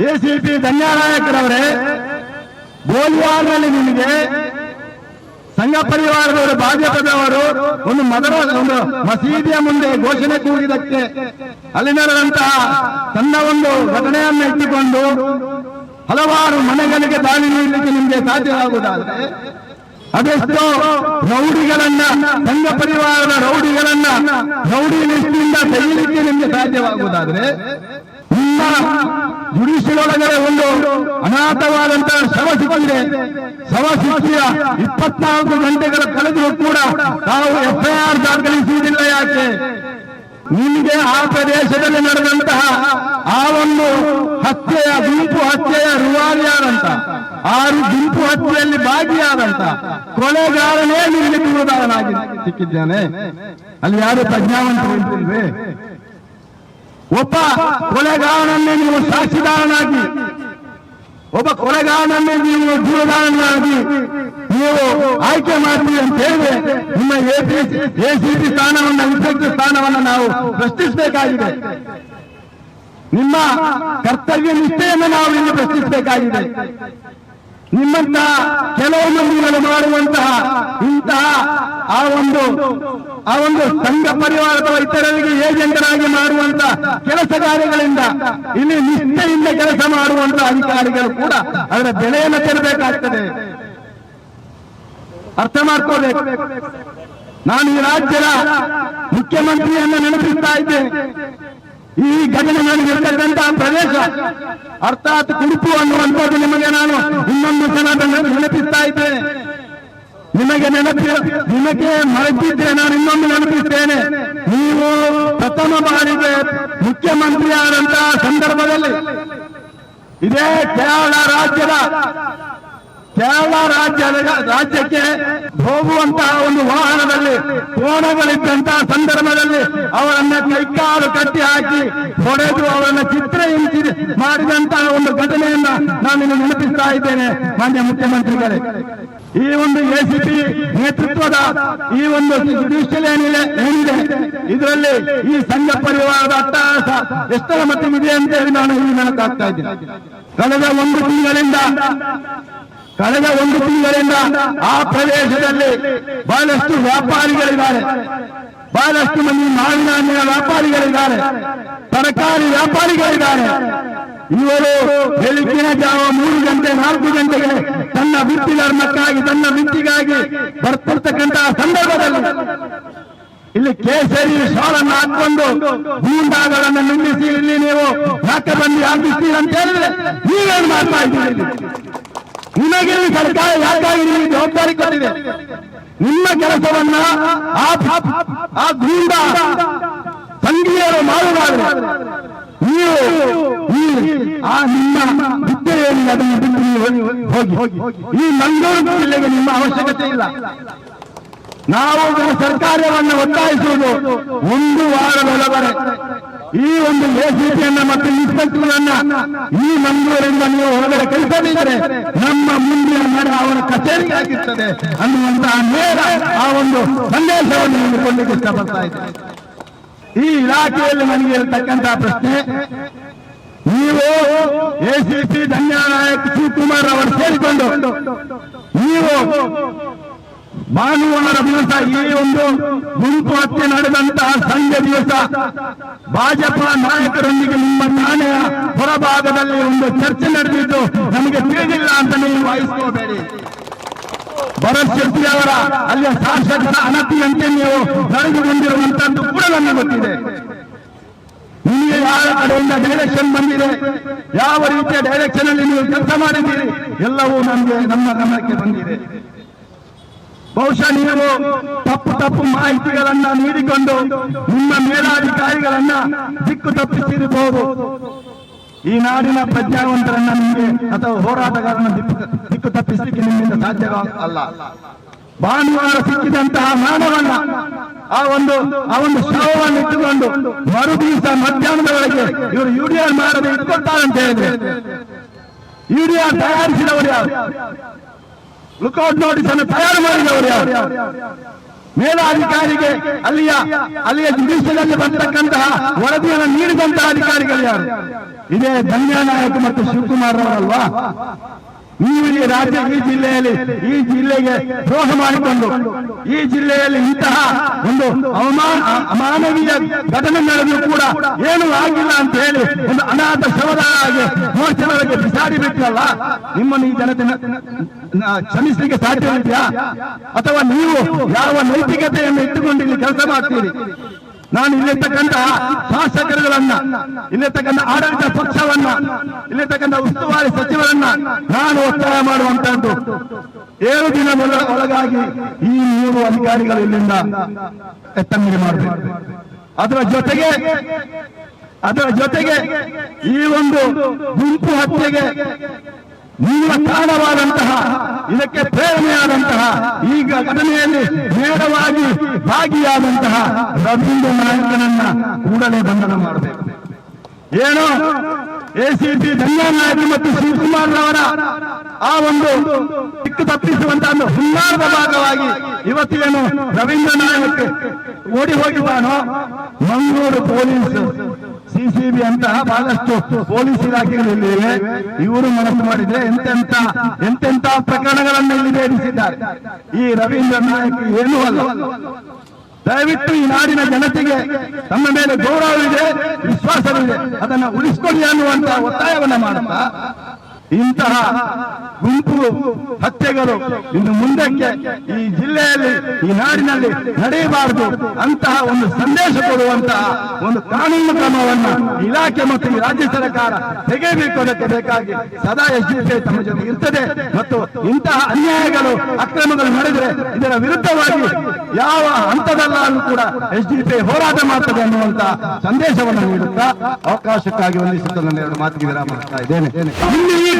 ACP ಧನ್ಯನಾಯಕರವರೇ ಗೋಲಿಯಾರ್ನಲ್ಲಿ ನಿಮಗೆ ಸಂಘ ಪರಿವಾರದವರು ಭಾಜಪದವರು ಒಂದು ಮದರ, ಒಂದು ಮಸೀದಿಯ ಮುಂದೆ ಘೋಷಣೆ ಕೂಗಿದಕ್ಕೆ ಅಲ್ಲಿ ನಡೆದಂತಹ ತನ್ನ ಒಂದು ಘಟನೆಯನ್ನು ಇಟ್ಟುಕೊಂಡು ಹಲವಾರು ಮನೆಗಳಿಗೆ ದಾಳಿ ನೀಡಲಿಕ್ಕೆ ನಿಮಗೆ ಸಾಧ್ಯವಾಗುವುದಾದರೆ, ಅದೆಷ್ಟೋ ರೌಡಿಗಳನ್ನ, ಸಂಘ ಪರಿವಾರದ ರೌಡಿಗಳನ್ನ ರೌಡಿ ಲಿಸ್ಟಿಂದ ತೆಗೆಯಲಿಕ್ಕೆ ನಿಮಗೆ ಸಾಧ್ಯವಾಗುವುದಾದ್ರೆ ಜುಡಿಷಿಯಲ್ ಒಳಗಡೆ ಒಂದು ಅನಾಥವಾದಂತಹ ಶವ ಸಿಕ್ಕಿದೆ. ಶವ ಸಿಕ್ಕಿಯ ಇಪ್ಪತ್ನಾಲ್ಕು ಗಂಟೆಗಳ ಕಳೆದರೂ ಕೂಡ ತಾವು ಎಫ್ಐಆರ್ ದಾಖಲಿಸುವುದಿಲ್ಲ ಯಾಕೆ? ನಿಮಗೆ ಆ ಪ್ರದೇಶದಲ್ಲಿ ನಡೆದಂತಹ ಆ ಒಂದು ಹತ್ಯೆಯ ಗುಂಪು ಹತ್ಯೆಯ ರುವಾರಿಯಾದಂತ ಆರು ಗುಂಪು ಹತ್ಯೆಯಲ್ಲಿ ಭಾಗಿಯಾದಂತ ಕೊಲೆಗಾರನೇ ನಿಮಗೆ ದೂರದಾರನಾಗಿ ಸಿಕ್ಕಿದ್ದಾನೆ. ಅಲ್ಲಿ ಯಾರು ಪ್ರಜ್ಞಾವಂತರು ಒಬ್ಬ ಕೊಲೆಗಾರನನ್ನೇ ನೀವು ಸಾಕ್ಷಿದಾರನಾಗಿ, ಒಬ್ಬ ಕೊಲೆಗಾರನನ್ನೇ ನೀವು ಜೀವದಾರನಾಗಿ ನೀವು ಆಯ್ಕೆ ಮಾಡ್ತೀವಿ ಅಂತ ಹೇಳಿದ್ರೆ ನಿಮ್ಮ ಎಸಿಪಿ ಸ್ಥಾನವನ್ನ ಇನ್ಸ್ಪೆಕ್ಟರ್ ಸ್ಥಾನವನ್ನ ನಾವು ಪ್ರಶ್ನಿಸಬೇಕಾಗಿದೆ. ನಿಮ್ಮ ಕರ್ತವ್ಯ ನಿಷ್ಠೆಯನ್ನು ನಾವು ಇಲ್ಲಿ ಪ್ರಶ್ನಿಸಬೇಕಾಗಿದೆ. ನಿಮ್ಮಂತ ಕೆಲವು ಮಂದಿಗಳು ಮಾಡುವಂತಹ ಇಂತಹ ಆ ಒಂದು ಆ ಒಂದು ಸಂಘ ಪರಿವಾರ ಅಥವಾ ಇತರರಿಗೆ ಏಜೆಂಟರಾಗಿ ಮಾಡುವಂತಹ ಕೆಲಸ ಕಾರ್ಯಗಳಿಂದ, ಇಲ್ಲಿ ನಿಷ್ಠೆಯಿಂದ ಕೆಲಸ ಮಾಡುವಂತಹ ಅಧಿಕಾರಿಗಳು ಕೂಡ ಅದರ ಬೆಲೆಯನ್ನು ತೆರಬೇಕಾಗ್ತದೆ. ಅರ್ಥ ಮಾಡ್ಕೋಬೇಕು. ನಾನು ಈ ರಾಜ್ಯದ ಮುಖ್ಯಮಂತ್ರಿಯನ್ನು ನೆನಪಿಸ್ತಾ ಇದ್ದೇನೆ. ಈ ಘಟನೆ ನಡೆದಿರ್ತಕ್ಕಂತಹ ಪ್ರದೇಶ. ಅರ್ಥಾತ್ ಕುಡುಪು ಅನ್ನುವಂಥದ್ದು ನಿಮಗೆ ನಾನು ಇನ್ನೊಂದು ಸಲ ನೆನ- ನೆನಪಿಸ್ತಾ ಇದ್ದೇನೆ. ನಿಮಗೆ ನೆನಪಿ ನಿಮಗೆ ಮರೆತಿದ್ರೆ ನಾನು ಇನ್ನೊಂದು ನೆನಪಿಸ್ತೇನೆ. ನೀವು ಪ್ರಥಮ ಬಾರಿಗೆ ಮುಖ್ಯಮಂತ್ರಿಯಾದಂತಹ ಸಂದರ್ಭದಲ್ಲಿ ಇದೇ ಕೇರಳ ರಾಜ್ಯದ ಕೇರಳ ರಾಜ್ಯದ ರಾಜ್ಯಕ್ಕೆ ಹೋಗುವಂತಹ ಒಂದು ವಾಹನದಲ್ಲಿ ಕೋಣಗಳಿದ್ದಂತಹ ಸಂದರ್ಭದಲ್ಲಿ ಅವರನ್ನ ಕೈಕಾಲು ಕಟ್ಟಿ ಹಾಕಿ ಹೊಡೆದು ಅವರನ್ನ ಚಿತ್ರ ಹಿಂಸಿ ಮಾಡಿದಂತಹ ಒಂದು ಘಟನೆಯನ್ನ ನಾನು ನಿಮಗೆ ನೆನಪಿಸ್ತಾ ಇದ್ದೇನೆ, ಮಾನ್ಯ ಮುಖ್ಯಮಂತ್ರಿಗಳೇ. ಈ ಒಂದು ಎಸಿಪಿ ನೇತೃತ್ವದ ಈ ಒಂದು ಜುಡಿಷಿಯಲ್ ಏನಿದೆ ಏನಿದೆ? ಇದರಲ್ಲಿ ಈ ಸಂಘ ಪರಿವಾರದ ಅಟ್ಟಹಾಸ ಎಷ್ಟರ ಮಟ್ಟಿಗಿದೆ ಅಂತ ಹೇಳಿ ನಾನು ಇಲ್ಲಿ ನೆನಪಾಗ್ತಾ ಇದ್ದೇನೆ. ಕಳೆದ ಒಂದು ತಿಂಗಳಿಂದ ಕಳೆದ ಒಂದು ತಿಂಗಳಿಂದ ಆ ಪ್ರದೇಶದಲ್ಲಿ ಬಹಳಷ್ಟು ವ್ಯಾಪಾರಿಗಳಿದ್ದಾರೆ. ಬಹಳಷ್ಟು ಮಂದಿ ಮಾವಿನ ಹಣ್ಣಿನ ವ್ಯಾಪಾರಿಗಳಿದ್ದಾರೆ. ತರಕಾರಿ ವ್ಯಾಪಾರಿಗಳಿದ್ದಾರೆ. ಇವರು ಬೆಳಗ್ಗಿನ ಜಾವ ಮೂರು ಗಂಟೆ, ನಾಲ್ಕು ಗಂಟೆಗೆ ತನ್ನ ವೃತ್ತಿ ಧರ್ಮಕ್ಕಾಗಿ, ತನ್ನ ವೃತ್ತಿಗಾಗಿ ಬರ್ತಿರ್ತಕ್ಕಂತಹ ಸಂದರ್ಭದಲ್ಲಿ ಇಲ್ಲಿ ಕೇಸರಿ ಶಾಲನ್ನು ಹಾಕೊಂಡು ಗೂಂಡಾಗಳನ್ನು ನಿಲ್ಲಿಸಿ ಇಲ್ಲಿ ನೀವು ಯಾಕೆ ಬಂದು ಅಂತ ಹೇಳಿದ್ರೆ ನೀವೇನು ಮಾಡ್ತಾ ಇದ್ದೀರಿ? ನಿಮಗೆ ಸರ್ಕಾರ ಯಾಕಾಗಿ ಜವಾಬ್ದಾರಿ ಕೊಟ್ಟಿದೆ? ನಿಮ್ಮ ಕೆಲಸವನ್ನ ಆ ಗೂಂಡ ಸಂಘೀಯರು ಮಾಡುವುದಾದ್ರೆ ನೀವು ಆ ನಿಮ್ಮ ಹುದ್ದೆಯಲ್ಲಿ ಅದನ್ನು ಬಿಟ್ಟು ನೀವು ಹೋಗಿ ಈ ಮಂಗಳೂರು ಜಿಲ್ಲೆಗೆ ನಿಮ್ಮ ಅವಶ್ಯಕತೆ ಇಲ್ಲ. ನಾವು ಸರ್ಕಾರವನ್ನು ಒತ್ತಾಯಿಸುವುದು ಒಂದು ವಾರದೊಳಗಡೆ ಈ ಒಂದು ಎಸಿಪಿಯನ್ನ ಮತ್ತು ಇನ್ಸ್ಪೆಕ್ಟರ್ ಈ ಮಂಗಳೂರಿಂದ ನೀವು ಹೊರಗಡೆ ಕಳಿಸದಿದ್ರೆ ನಮ್ಮ ಮುಂದಿನ ಮರ ಅವರ ಕಚೇರಿ ಆಗಿರ್ತದೆ ಅನ್ನುವಂತಹ ನೇರ ಆ ಒಂದು ಸಂದೇಶವನ್ನು ನೀವು ಕೊಡ್ಲಿಕ್ಕೆ ಇಷ್ಟಪಡ್ತಾ ಇದ್ದೆ ಈ ಇಲಾಖೆಯಲ್ಲಿ ನನಗೆ ಇರತಕ್ಕಂತಹ ಪ್ರಶ್ನೆ, ನೀವು ಎಸಿಪಿ ಧನ್ಯನಾಯಕ್ ಶಿವಕುಮಾರ್ ಅವರು ಸೇರಿಕೊಂಡು, ನೀವು ಭಾನುವಾರ ದಿವಸ ಈ ಒಂದು ಗುಂಪು ಹತ್ಯೆ ನಡೆದಂತಹ ಸಂಜೆ ದಿವಸ ಭಾಜಪ ನಾಯಕರೊಂದಿಗೆ ನಿಮ್ಮ ಠಾಣೆಯ ಹೊರಭಾಗದಲ್ಲಿ ಒಂದು ಚರ್ಚೆ ನಡೆದಿದ್ದು ನಮಗೆ ತಿಳಿದಿಲ್ಲ ಅಂತ ನೀವು ವಹಿಸ್ಕೋಬೇಡಿ ಭರತ್ ಶೆಟ್ಟಿ ಅವರ ಅಲ್ಲಿಯ ಶಾಸಕರ ಅನತಿಯಂತೆ ನೀವು ನಡೆದುಕೊಂಡಿರುವಂತದ್ದು ಕೂಡ ನಮಗೆ ಗೊತ್ತಿದೆ. ನಿಮಗೆ ಯಾವ ಕಡೆಯಿಂದ ಡೈರೆಕ್ಷನ್ ಬಂದಿದೆ? ಯಾವ ರೀತಿಯ ಡೈರೆಕ್ಷನ್ ಅಲ್ಲಿ ನೀವು ಕೆಲಸ ಮಾಡಿದ್ದೀರಿ? ಎಲ್ಲವೂ ನಮಗೆ ನಮ್ಮ ಗಮನಕ್ಕೆ ಬಂದಿದೆ. ಬಹುಶಃ ನೀವು ತಪ್ಪು ತಪ್ಪು ಮಾಹಿತಿಗಳನ್ನ ನೀಡಿಕೊಂಡು ನಿಮ್ಮ ಮೇಲಾಧಿಕಾರಿಗಳನ್ನ ದಿಕ್ಕು ತಪ್ಪಿಸಿರಬಹುದು. ಈ ನಾಡಿನ ಪ್ರಜ್ಞಾವಂತರನ್ನ ನಿಮಗೆ ಅಥವಾ ಹೋರಾಟಗಾರನ ದಿಕ್ಕು ತಪ್ಪಿಸಲಿಕ್ಕೆ ನಿಮ್ಮಿಂದ ಸಾಧ್ಯ ಅಲ್ಲ. ಭಾನುವಾರ ಸಿಕ್ಕಿದಂತಹ ಮಾನವನ್ನ ಆ ಒಂದು ಆ ಒಂದು ಶವವನ್ನು ಇಟ್ಟುಕೊಂಡು ಮರು ದಿವಸ ಮಧ್ಯಾಹ್ನದ ಇವರು ಯುಡಿಆರ್ ಮಾಡದೆ ಇಟ್ಕೊಳ್ತಾರಂತ ಹೇಳಿದ್ರೆ. ಯುಡಿಆರ್ ತಯಾರಿಸಿದವರು ಯಾರು? ಲುಕೌಟ್ ನೋಟಿಸ್ ಅನ್ನು ತಯಾರು ಮಾಡಿದವರು ಯಾರು? ಮೇಲಾಧಿಕಾರಿಗೆ ಅಲ್ಲಿಯ ಅಲ್ಲಿಯ ಜುಡಿಷಿಯಲ್ ಅಲ್ಲಿ ಬರ್ತಕ್ಕಂತಹ ವರದಿಯನ್ನು ನೀಡಿದಂತಹ ಅಧಿಕಾರಿಗಳು ಯಾರು? ಇದೇ ಧನ್ಯನಾಯಕ್ ಮತ್ತು ಶಿವಕುಮಾರ್ ಅವರಲ್ವಾ? ನೀವು ಈ ರಾಜ್ಯ ಈ ಜಿಲ್ಲೆಯಲ್ಲಿ, ಈ ಜಿಲ್ಲೆಗೆ ದ್ರೋಹ ಮಾಡಿಕೊಂಡು, ಈ ಜಿಲ್ಲೆಯಲ್ಲಿ ಇಂತಹ ಒಂದು ಅವಮಾನ, ಅಮಾನವೀಯ ಘಟನೆ ನಡೆದು ಕೂಡ ಏನು ಆಗಿಲ್ಲ ಅಂತ ಹೇಳಿ ಒಂದು ಅನಾಥ ಶವದ ಹಾಗೆ ಮೋರ್ಚೆಗಳಿಗೆ ಬಿಸಾಡಿ ಬಿಟ್ಟಲ್ಲ ನಿಮ್ಮನ್ನು ಈ ಜನತೆ ಕ್ಷಮಿಸಲಿಕ್ಕೆ ಸಾಧ್ಯವಿದೆಯಾ? ಅಥವಾ ನೀವು ಯಾವ ನೈತಿಕತೆಯನ್ನು ಇಟ್ಟುಕೊಂಡು ಇಲ್ಲಿ ಕೆಲಸ ಮಾಡ್ತೀರಿ? ನಾನು ಇಲ್ಲಿರ್ತಕ್ಕಂತಹ ಶಾಸಕರುಗಳನ್ನ, ಇಲ್ಲಿರ್ತಕ್ಕಂಥ ಆಡಳಿತ ಪಕ್ಷವನ್ನ, ಇಲ್ಲಿರ್ತಕ್ಕಂಥ ಉಸ್ತುವಾರಿ ಸಚಿವರನ್ನ ನಾನು ಒತ್ತಾಯ ಮಾಡುವಂತಹದ್ದು. ಏಳು ದಿನ ಒಳ- ಒಳಗಾಗಿ ಈ ಮೂರು ಅಧಿಕಾರಿಗಳು ಇಲ್ಲಿಂದ ಎತ್ತಂಗಡಿ ಮಾಡಬೇಕು. ಅದರ ಜೊತೆಗೆ ಅದರ ಜೊತೆಗೆ ಈ ಒಂದು ಗುಂಪು ಹತ್ಯೆಗೆ ಮೂಲ ಕಾರಣವಾದಂತಹ ಇದಕ್ಕೆ ಪ್ರೇರಣೆಯಾದಂತಹ ಈ ಘಟನೆಯಲ್ಲಿ ನೇರವಾಗಿ ಭಾಗಿಯಾದಂತಹ ರವೀಂದ್ರ ನಾಯಕನನ್ನ ಕೂಡಲೇ ಬಂಧನ ಮಾಡಬೇಕು. ಏನು? ಎಸಿಪಿ ಧನ್ಯನಾಯಕ ಮತ್ತು ಶಿವಕುಮಾರ್ ಅವರ ಆ ಒಂದು ದಿಕ್ಕು ತಪ್ಪಿಸುವಂತಹ ಒಂದು ಹುನ್ನಾರದ ಭಾಗವಾಗಿ ಇವತ್ತೇನು ರವೀಂದ್ರ ನಾಯಕ್ ಓಡಿ ಹೋಗಿದ್ದಾನೋ? ಮಂಗಳೂರು ಪೊಲೀಸ್. ಸಿಸಿಬಿ ಅಂತ ಬಹಳಷ್ಟು ಪೊಲೀಸ್ ಇಲಾಖೆಗಳಲ್ಲಿ ಇವೆ ಇವರು ಮನಸ್ಸು ಮಾಡಿದ್ರೆ ಎಂತೆಂತ ಎಂತೆಂತ ಪ್ರಕರಣಗಳನ್ನು ಇಲ್ಲಿ ಬೇಡಿಸಿದ್ದಾರೆ ಈ ರವೀಂದ್ರ ನಾಯಕ್ ಏನೂ ಅಲ್ಲ. ದಯವಿಟ್ಟು ಈ ನಾಡಿನ ಜನತೆಗೆ ತಮ್ಮ ಮೇಲೆ ಗೌರವವಿದೆ, ವಿಶ್ವಾಸವಿದೆ. ಅದನ್ನ ಉಳಿಸ್ಕೊಳ್ಳಿ ಅನ್ನುವಂತ ಒತ್ತಾಯವನ್ನ ಮಾಡುತ್ತಾ ಇಂತಹ ಗುಂಪು ಹತ್ಯೆಗಳು ಇನ್ನು ಮುಂದಕ್ಕೆ ಈ ಜಿಲ್ಲೆಯಲ್ಲಿ, ಈ ನಾಡಿನಲ್ಲಿ ನಡೆಯಬಾರದು ಅಂತಹ ಒಂದು ಸಂದೇಶ ಕೊಡುವಂತಹ ಒಂದು ಕಾನೂನು ಕ್ರಮವನ್ನು ಇಲಾಖೆ ಮತ್ತು ಈ ರಾಜ್ಯ ಸರ್ಕಾರ ತೆಗೆಯಬೇಕು, ಅದಕ್ಕೆ ಬೇಕಾಗಿ ಸದಾ ಎಸ್ ತಮ್ಮ ಜೊತೆ ಇರ್ತದೆ. ಮತ್ತು ಇಂತಹ ಅನ್ಯಾಯಗಳು, ಅಕ್ರಮಗಳು ನಡೆದರೆ ಇದರ ವಿರುದ್ಧವಾಗಿ ಯಾವ ಹಂತದಲ್ಲಾದ್ರೂ ಕೂಡ ಎಸ್ ಡಿ ಪಿ ಹೋರಾಟ ಮಾಡ್ತದೆ ಅನ್ನುವಂತ ಸಂದೇಶವನ್ನು ನೀಡುತ್ತಾ ಅವಕಾಶಕ್ಕಾಗಿ ವಂದಿಸುತ್ತ ನನ್ನ ಎರಡು ಮಾತಿಗೆ ವಿರಾಮ ಇದ್ದೇನೆ.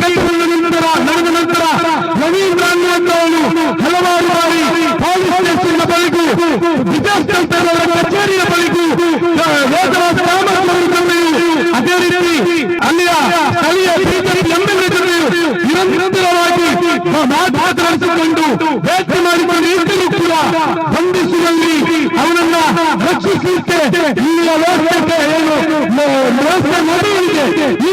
ನಂತರ ನಡೆದ ನಂತರ ರವೀಂದ್ರ ಅನ್ನುವಂತವನು ಹಲವಾರು ಬಾರಿ ಪೊಲೀಸ್ ಸ್ಟೇಷನ್ ಬಳಿಗೂ ಡಿಸಾಸ್ಟರ್ ಕಚೇರಿಯ ಬಳಿಗೂ ವೇತನ ಗ್ರಾಮಸ್ಥರ ಜೊತೆಯೂ ಅದೇ ರೀತಿ ಅಲ್ಲಿಯ ಸ್ಥಳೀಯ ಬಿಜೆಪಿ ಎಂಎಲ್ಎ ಜೊತೆಯೂ ನಿರಂತರವಾಗಿ ಮಾತನಾಡಿಸಿಕೊಂಡು ಭೇಟಿ ಮಾಡಿಕೊಂಡು ಇದ್ದರೂ ಕೂಡ ಬಂಧಿಸುವಲ್ಲಿ ಅವನನ್ನ ರಕ್ಷಿಸಲಿಕ್ಕೆ ಇಲ್ಲಿಯ ವ್ಯವಸ್ಥೆ ಏನು? ವ್ಯವಸ್ಥೆ ನಡೆಯಲಿದೆ. ಈ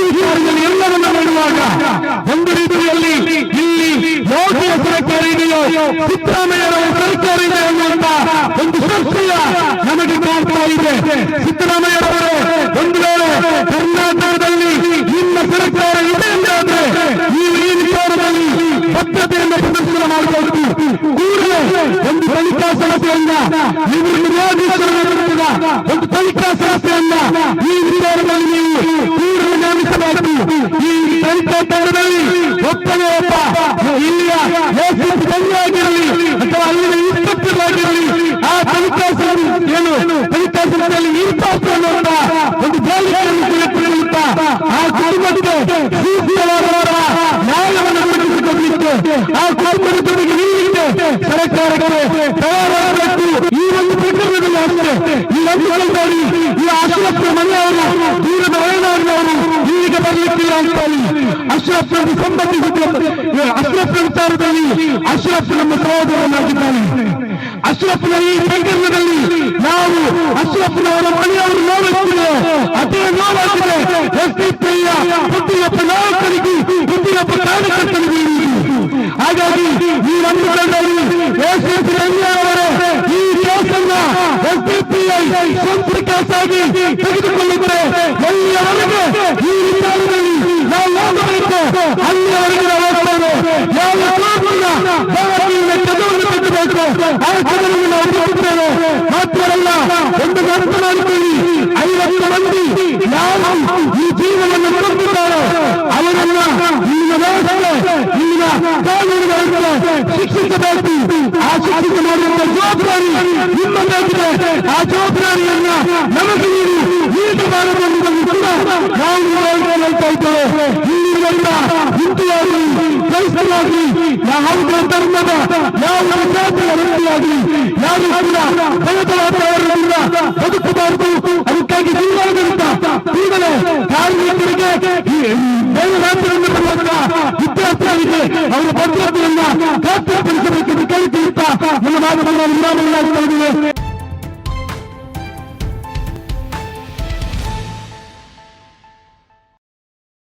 ಸರ್ಕಾರ ಇದೆಯೋ ಸಿದ್ದರಾಮಯ್ಯರವರ ಸರ್ಕಾರ ಇದೆ ಅನ್ನುವಂತ ಒಂದು ಸಂಶಯ ನಮಗೆ ಕಾಣ್ತಾ ಇದೆ ಸಿದ್ದರಾಮಯ್ಯರವರೇ ಒಂದು ವೇಳೆ ಕರ್ನಾಟಕದಲ್ಲಿ ನಿಮ್ಮ ಸರ್ಕಾರ ಇದೆ ಎಂದಾದ್ರೆ ನೀವು ಈ ವಿಚಾರದಲ್ಲಿ ಬದ್ಧತೆಯನ್ನು ಪ್ರದರ್ಶನ ಮಾಡಬೇಕು ಕೂಡಲೇ ಒಂದು ತನಿಖಾ ಸಂಸ್ಥೆಯನ್ನ ನೀವು ನಿರ್ವಾಹೀಶ್ವರ ನೇತೃತ್ವದ ಒಂದು ತನಿಖಾ ಸಂಸ್ಥೆಯನ್ನ ಈ ವಿಚಾರದಲ್ಲಿ ನೀವು ಕೂಡಲೇ ನೇಮಿಸಬೇಕು ಈ ತನಿಖಾ ತಂಡದಲ್ಲಿ ಒಬ್ಬನೇ ಒಬ್ಬ ಇಲ್ಲಿಯ ಎಸಿಪಿ ತಂದೆಯಾಗಿರಲಿ ಅಥವಾ ಅಲ್ಲಿನ ಇನ್ಸ್ಪೆಕ್ಟರ್ ಆಗಿರಲಿ ಈ ಅಂಶದಲ್ಲಿ ಈ ಅಶ್ರಫ್ ಮನೆಯವರು ದೂರದ ವಯನಾಡಿನವರು ಇಲ್ಲಿಗೆ ಬರಲಿಕ್ಕಿಲ್ಲ ಅಂತ ಹೇಳಿ ಅಶ್ರಫ್ ಸಂಬಂಧಿಸಿದ ಅಶ್ರಫ್ ವಿಚಾರದಲ್ಲಿ ಅಶ್ರಫ್ ನಮ್ಮ ಸಹೋದರನಾಗಿದ್ದಾನೆ ಅಶ್ರಫ್ನ ಈ ಪ್ರಕರಣದಲ್ಲಿ ನಾವು ಅಶ್ರಫ್ನವರ ಮನೆಯವರು ನೋಡುತ್ತಿದೆ ಅದೇ ನೋವಾಗಿದೆ ಎಸ್ಡಿಪಿಯ ಪ್ರತಿಯೊಬ್ಬ ನಾಯಕರಿಗೂ ಪ್ರತಿಯೊಬ್ಬ ಕಾರ್ಯಕರ್ತರಿಗೂ ಇರುವುದು. ಹಾಗಾಗಿ ಈ ಒಂದು ತಂಡದಲ್ಲಿ ಎಸಿಪಿ ಅವರೇ ಈ ಕೇಸನ್ನ எஸ்பிபிஐ சந்திரிகாசாமி தெரிந்து கொள்ளுகிற எல்லவருக்கு ஈரித்தாலுமே நான் லோகமளித்த அங்கே வருகிற லோகமே யாரு லோகமில்லா தேவத்தியுடைய கதவுகள் ಇಲ್ಲಿನ ವ್ಯವಸ್ಥೆ ಇಲ್ಲಿನ ಕಾನೂನು ವ್ಯವಸ್ಥೆ ಶಿಕ್ಷಿಸಬೇಕು ಆ ಶಿಕ್ಷಿತ ಮಾಡುವಂತ ಜವಾಬ್ದಾರಿ ನಿಮ್ಮದಾಗಿದೆ ಆ ಜವಾಬ್ದಾರಿಯನ್ನ ನಮಗೆ ನೀವು ನೀಡಬಾರದು ಅನ್ನುವುದನ್ನು ಕೂಡ ನಾವು ನಿಮ್ಮೊಳಗೆ ಹೇಳ್ತಾ ಇದ್ದೇವೆ ಇಲ್ಲಿರುವಂತ ಹಿಂದೂಯಾಗಲಿ ಕ್ರೈಸ್ತರಾಗಲಿ ಯಾವುದೇ ಧರ್ಮದ ಯಾವ ಜಾತಿಯ ವ್ಯಕ್ತಿಯಾಗಲಿ ಯಾರು ಕೂಡ ಭಯದ ವಾತಾವರಣದಿಂದ ಬದುಕಬಾರದು ಅದಕ್ಕಾಗಿ ಜಿಲ್ಲಾಡಳಿತ ಕೂಡಲೇ ಕಾರ್ಮಿಕರಿಗೆ அவர் பத்திரத்தில் இருந்தார் காத்திருப்பதற்கு கேள்வி கொடுத்தார் இந்த மாதிரி இல்லாமல்